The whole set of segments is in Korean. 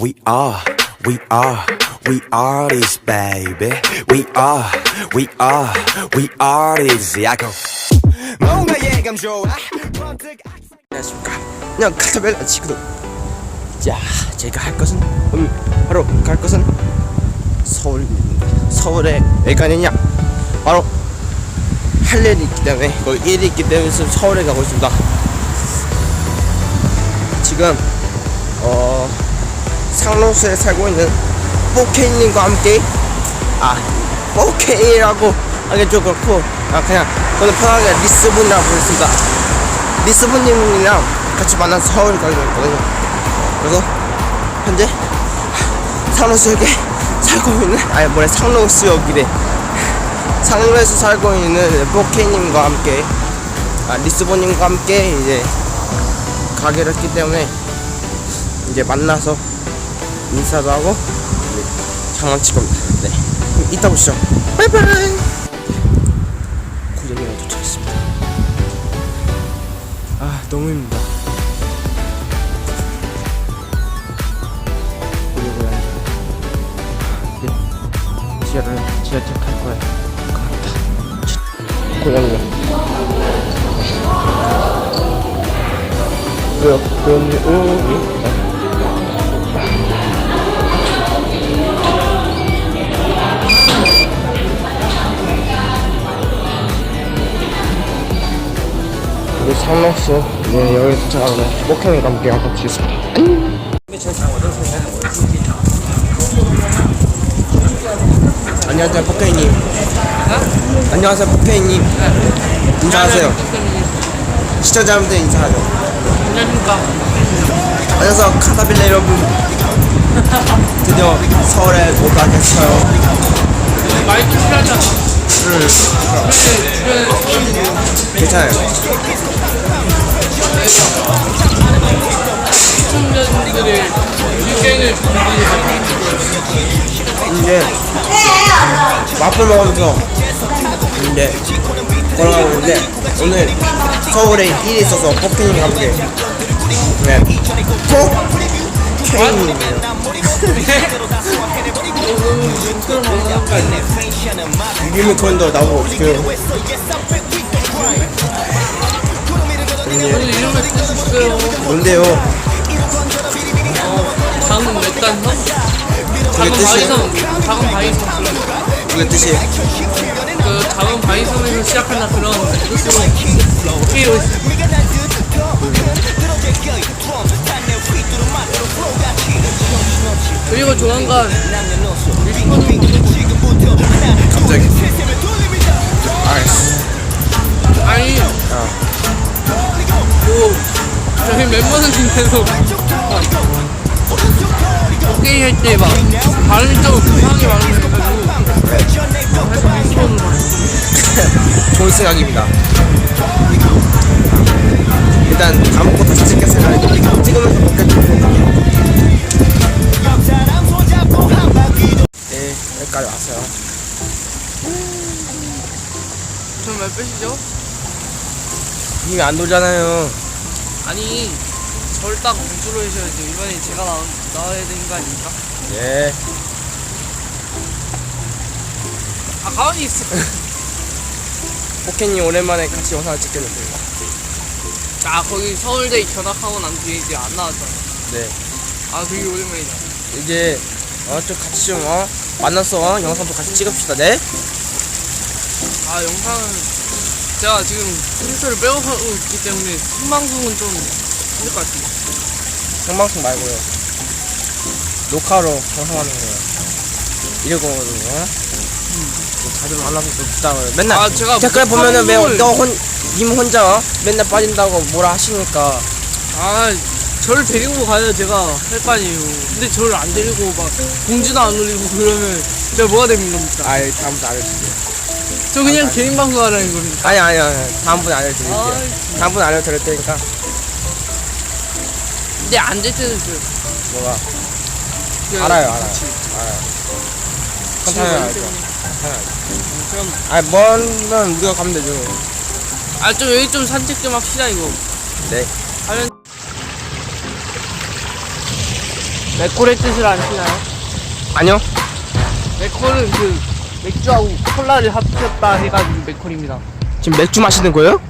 We are, we are, we are this baby. We are, we are, we are this. I go. 뭔가 예감 좋아. 안녕하십니까 그냥 카타벨라 친구들 자 제가 할 것은 오늘 바로 갈 것은 서울입니다 서울에 왜 가느냐 바로 할 일이 있기 때문에 거기 일이 있기 때문에 서울에 가고 있습니다 지금 어 상로수에 살고 있는 포케이님과 함께. 아 포케이라고 하기 좀 그렇고 아 그냥 저는 편하게 리스본이라고 부르겠습니다. 리스본님이랑 같이 만나서 서울 가게 됐거든요. 그래서 현재 상로수역에 살고 있는 아니 뭐래 상로수역이래. 상로에서 살고 있는 포케이님과 함께 아 리스본님과 함께 이제 가게를 했기 때문에 이제 만나서 인사도 하고 겁니다. 네. 그럼 이따 보시죠. 바이바이. 고정이랑 도착했습니다. 아 너무 힘들다 고려고야 네 지하를 지하철 탈 거야 갑니다 고양이야 왜요? 고양이 오 우리 상록수 네 여기 도착하고 목형이가 함께 한번 치겠습니다. 안녕하세요 포케이님. 안녕하세요 포케이님. 인사하세요. 시청자분들 인사하죠. 안녕하십니까. 안녕하세요 카사빌라 여러분. 드디어 서울에 오가겠어요. 마이크 필요하잖아. 괜찮아요 이제 와플 먹으면서 이제 걸어가고 있는데 오늘 서울에 일이 있어서 포케이님 함께 네. 포케이님이에요. 유기물 콘도 나오고 없어요 오늘 이름을 쓰셨어요. 뭔데요? 작은 몇 단서? 그게 작은 뜻이에요? 바이섬. 작은 바이섬. 그게 뜻이 그 작은 바이섬에서 시작한다 그런 뜻으로 오케이로 했어요. 그리고 조만간 갑자기 알았어 아니 뭐 저희 멤버들 중에서 오케이 할 때 막 발음이 좀 이상하게 발음해가지고 좋은 생각입니다. 일단 다 먹고 다시 찍겠어요. 찍으면서 먹겠죠 네 여기까지 왔어요. 저몇 빼시죠? 이미 안 돌잖아요 아니 저를 딱 공주로 해셔야지 이번에 제가 나, 나와야 되는 거 아닙니까? 예. 아 가만히 있어. 포켓님 오랜만에 같이 영상을 찍겠는데 아 거기 서울대 견학하고 난 뒤에 이제 안 나왔잖아. 네. 아 되게 오랜만이다. 이제 어 좀 같이 좀 어 만나서 어, 영상도 같이 찍읍시다. 네? 아 영상은 제가 지금 컴퓨터를 빼고하고 있기 때문에 생방송은 좀 힘들 것 같아요 생방송 말고요. 녹화로 방송하는 거예요. 이러거든요. 음. 다들 만나서 좀 부탁을 맨날 아 제가 댓글 보면은 방송을- 왜너혼님 혼자 어? 맨날 빠진다고 뭐라 하시니까? 아 저를 데리고 가야 제가 할 거 아니에요. 근데 저를 안 데리고 막 공지도 안 올리고 그러면 제가 뭐가 되는 겁니까? 아예 다음부터 알려드릴게요 저 그냥 개인 방송하라는 겁니다 아니 아니 아니. 다음번에 알려드릴게요. 아 다음번에 알려드릴 테니까. 근데 안 될 때는 그 뭐가? 그- 알아요, 알아요. 그치. 알아요. 괜찮아요 어디 알죠. 때문에. 그럼 아니 먼건 우리가 가면 되죠. 아 좀 여기 좀 산책 좀 합시다 이거. 네. 하면 맥콜의 뜻을 아시나요? 아니요. 맥콜은 그 맥주하고 콜라를 합쳤다 해가지고 맥콜입니다. 지금 맥주 마시는 거예요?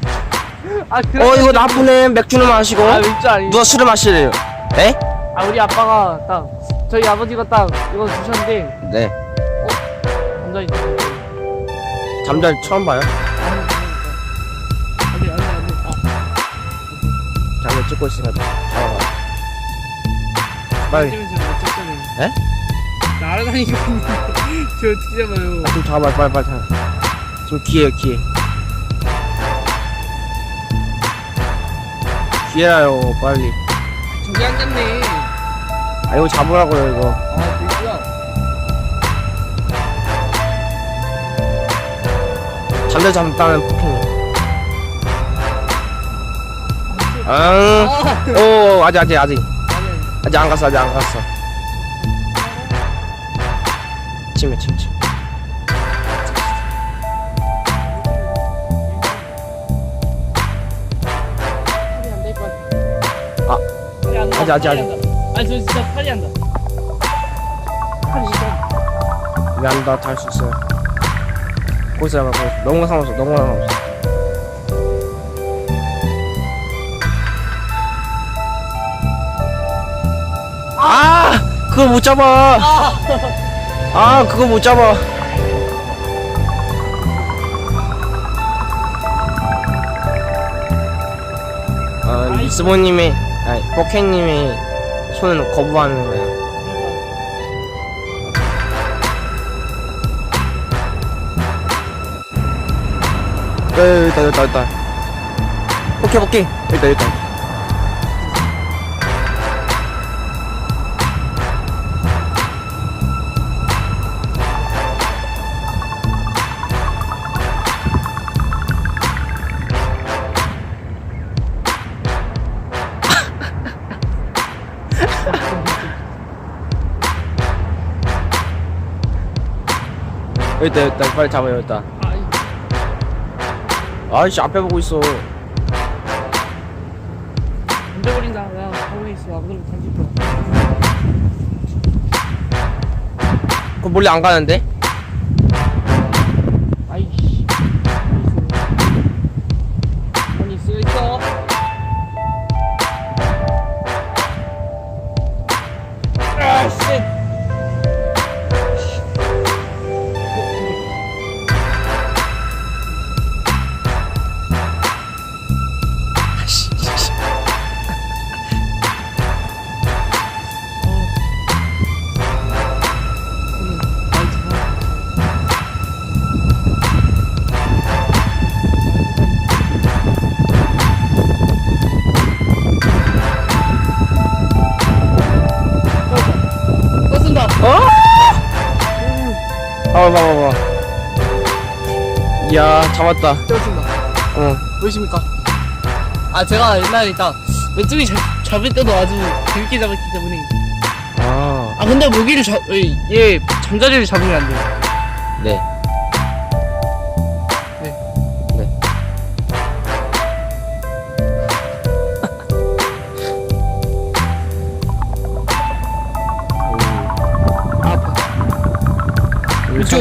아 그래? 어 이거 나쁘네 맥주는 마시고 아 맥주 아니. 누가 술을 마시래요? 에? 아 우리 아빠가 딱 저희 아버지가 딱 이거 주셨는데 네 완전히 안 잠잘 처음 봐요 돼, 안 돼, 안 돼. 아, 잠잘 찍고 있으니까 잡아봐 빨리 찍으면 제가 못 찍잖아요. 에? 날아다니고 있는데 저 어떻게 잡아요? 아, 좀 잡아봐 빨리 빨리 잡아. 지금 기회요 기회 기회라요 빨리. 저기 앉았네. 아 이거 잡으라고요 이거. 아 됐구나. 잠잘 잡다는 폭행이 응 아, 오 아직 아직 아직. 아니, 아직 안 갔어 아직 안 갔어 침해 침침. 아. 아직, 아직, 아직. 아니 저 진짜 팔이 안 나. 팔이 진짜. 닿아 닿을 수 있어요 거기서 잡아 거기서 너무 상관없어 너무 상관없어 아 그걸 못 잡아 아 그거 못 잡아 아 리스본님이 아니 포켓님이 손은 거부하는 여기 있다, 여기 있다. 오케이, 오케이. 여기 있다. 여기 있다, 여기 있다. 빨리 잡아, 여기 있다. 아이, 아이씨, 앞에 보고 있어. 던져버린다. 야, 가만히 있어. 안 그러면 던질 거야. 그거 몰래 안 가는데? 봐봐, 봐봐. 이야, 잡았다. 떴습니다. 어. 보이십니까? 아 제가 옛날에 딱 왼쪽이 잡, 잡을 때도 아주 재밌게 잡았기 때문에 아, 아 근데 모기를 잡, 에, 얘 잠자리를 잡으면 안 돼요 네. 네.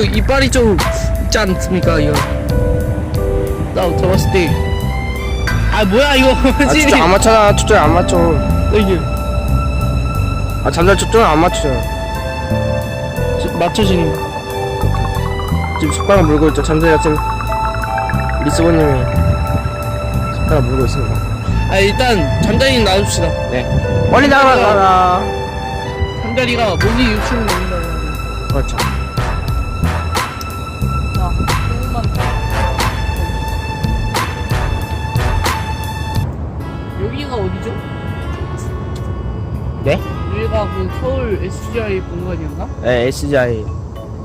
이빨이 좀 있지 않습니까 이거 나 잡았을 때아 뭐야 이거 아, 초점 안 맞춰. 초점 안 맞춰. 이게 아, 잠잘 초점을 안. 지- 맞춰지는 거 지금 손가락 물고 있죠. 잠자리가 지금 리스본님이 손가락 물고 있습니다. 아 일단 잠자리는 놔둡시다 네. 빨리 나가라. 잠자리가 모기 유충을 하는데 그렇죠. 그 서울 SGI 본관이었나? 네, SGI.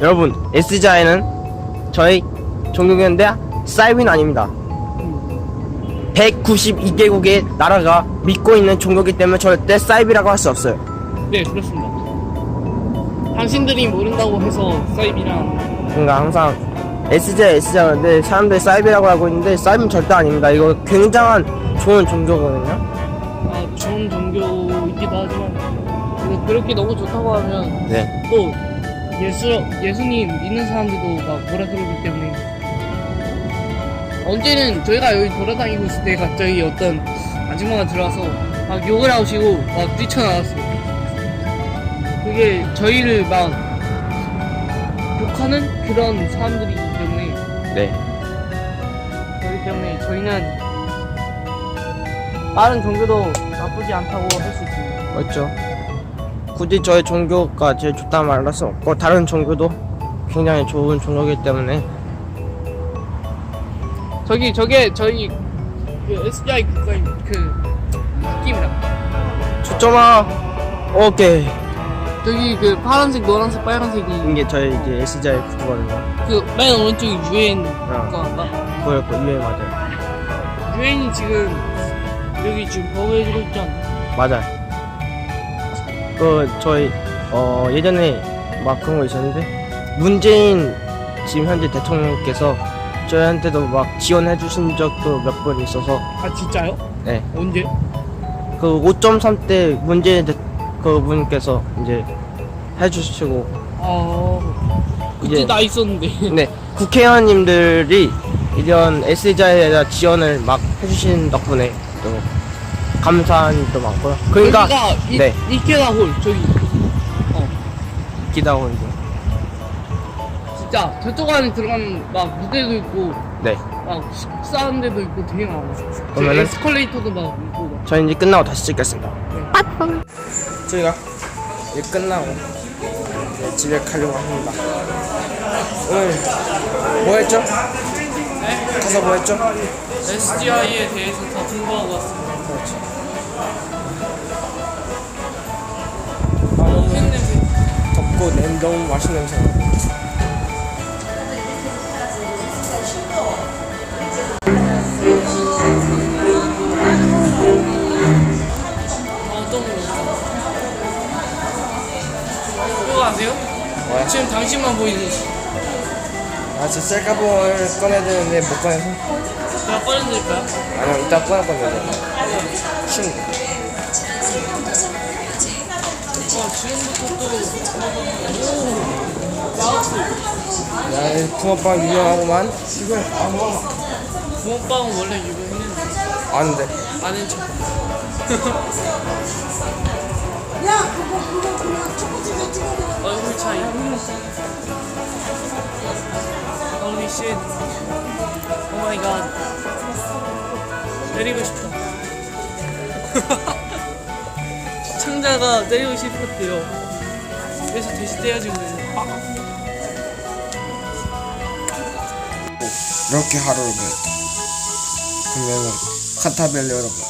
여러분, SGI는 저희 종교교인데 사이비는 아닙니다. 192개국의 나라가 믿고 있는 종교기 때문에 절대 사이비라고 할 수 없어요. 네, 그렇습니다. 당신들이 모른다고 해서 사이비랑 그러니까 항상 SGI, SGI인데 사람들이 사이비라고 알고 있는데 사이비는 절대 아닙니다. 이거 굉장한 좋은 종교거든요. 아, 좋은 종교이기도 하지만 그렇게 너무 좋다고 하면 네. 또 예수 예수님 믿는 사람들도 막 뭐라 그러기 때문에 언제는 저희가 여기 돌아다니고 있을 때 갑자기 어떤 아줌마가 들어와서 막 욕을 하시고 막 뛰쳐나왔어요. 그게 저희를 막 욕하는 그런 사람들이기 때문에 네. 그렇기 때문에 저희는 다른 종교도 나쁘지 않다고 할 수 있습니다. 맞죠. 굳이 저의 종교가 제일 좋다 말할 수 없고 다른 종교도 굉장히 좋은 종교이기 때문에 저기 저게 저희 그 SGI 국가의 그 느낌이라. 초점아 오케이 저기 그 파란색, 노란색, 빨간색이 이게 저희 이제 SGI 구거든요. 그 맨 오른쪽이 유엔 어. 국가인가? 그거였고 유해 맞아요. 유엔이 지금 여기 지금 보호해주고 있지 않나? 맞아요. 그 저희 어 예전에 막 그런 거 있었는데 문재인 지금 현재 대통령께서 저희한테도 막 지원해 주신 적도 몇 번 있어서 아 진짜요? 네. 언제? 그 5.3 때 문재인 대, 그 분께서 이제 해주시고 아 그때 이제 나 있었는데. 네 국회의원님들이 이런 SJ에다 지원을 막 해주신 덕분에 또 감사한 일도 많고요. 그러니까 여기가 이, 네. 이케다 홀 저기 기다고 이제 진짜 저쪽 안에 들어가면 막 무대도 있고 네 막 식사하는 데도 있고 되게 많아. 저 그러면은- 에스컬레이터도 막 있고 막. 저희 이제 끝나고 다시 찍겠습니다. 저희가 일 끝나고 이제 집에 가려고 합니다. 오늘 뭐 했죠? 네? 가서 뭐 했죠? SGI에 대해서 더 공부하고 왔습니다. 냄 너무 맛있는 냄새. 아, 너무 그거 아세요? 뭐야? 지금 당신만 보이는 아, 저 셀카봉을 꺼내야 되는데 못 꺼내서. 제가 꺼내드릴까요? 아니요, 이따 꺼낼 건데. 친구. 와 지금부터 또 오, 마우스 야, 이 붕어빵 유명하구만. 이거 안 먹어. 붕어빵은 원래 유명했는데 아는데. 아는 척 얼굴 차이 Holy shit Oh my god 때리고 싶다 시청자가 때리고 싶었대요 그래서 대신 때려준 거예요 이렇게 하루를 보냈다. 그러면은 카타벨 여러분